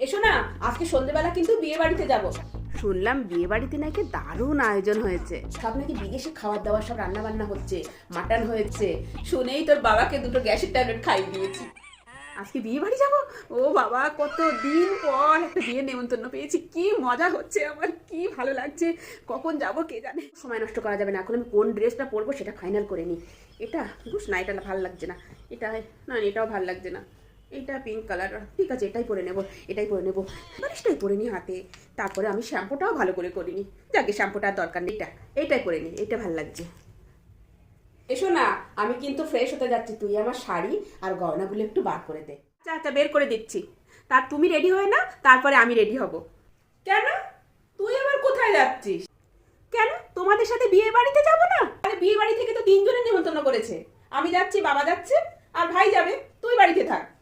এসো না আজকে সন্ধ্যেবেলা কিন্তু বিয়ে বাড়িতে যাব। শুনলাম বিয়ে বাড়িতে নাকি দারুণ আয়োজন হয়েছে। সব নাকি বিদেশে খাবার দাবার সব রান্না বান্না হচ্ছে মাটন হয়েছে। শুনেই তোর বাবাকে দুটো গ্যাসের ট্যাবলেট খাইয়ে দিয়েছি। আজকে বিয়ে বাড়ি যাব? ও বাবা কত দিন পর একটা বিয়ে নেমন্তন্ন পেয়েছি কি মজা হচ্ছে আমার কি ভালো লাগছে। কখন যাব কে জানে? সময় নষ্ট করা যাবে না এখন আমি কোন ড্রেসটা পরবো সেটা ফাইনাল করে নিই। এটা বুঝ না এটা ভালো লাগছে না। এটা না এটাও ভালো লাগছে না। এটা পিঙ্ক কালার ঠিক আছে এটাই পরে নেব এটাই পরে নেব। বালিশটাই পরে নিই হাতে। তারপরে আমি শ্যাম্পুটাও ভালো করে করে নিই। যাকে শ্যাম্পুটার দরকার নেই এটা এটাই করে নিই এটা ভালো লাগছে। এসো না আমি কিন্তু ফ্রেশ হতে যাচ্ছি। তুই আমার শাড়ি আর গয়নাগুলো একটু বার করে দে। আচ্ছা আচ্ছা বের করে দিচ্ছি। তার তুমি রেডি হয়ে না তারপরে আমি রেডি হব। কেন? তুই আবার কোথায় যাচ্ছিস? কেন? তোমাদের সাথে বিয়ে বাড়িতে যাব না? আরে বিয়ে বাড়ি থেকে তো তিনজনের নিমন্ত্রণ করেছে। আমি যাচ্ছি বাবা যাচ্ছে আর ভাই যাবে। তুই বাড়িতে থাক।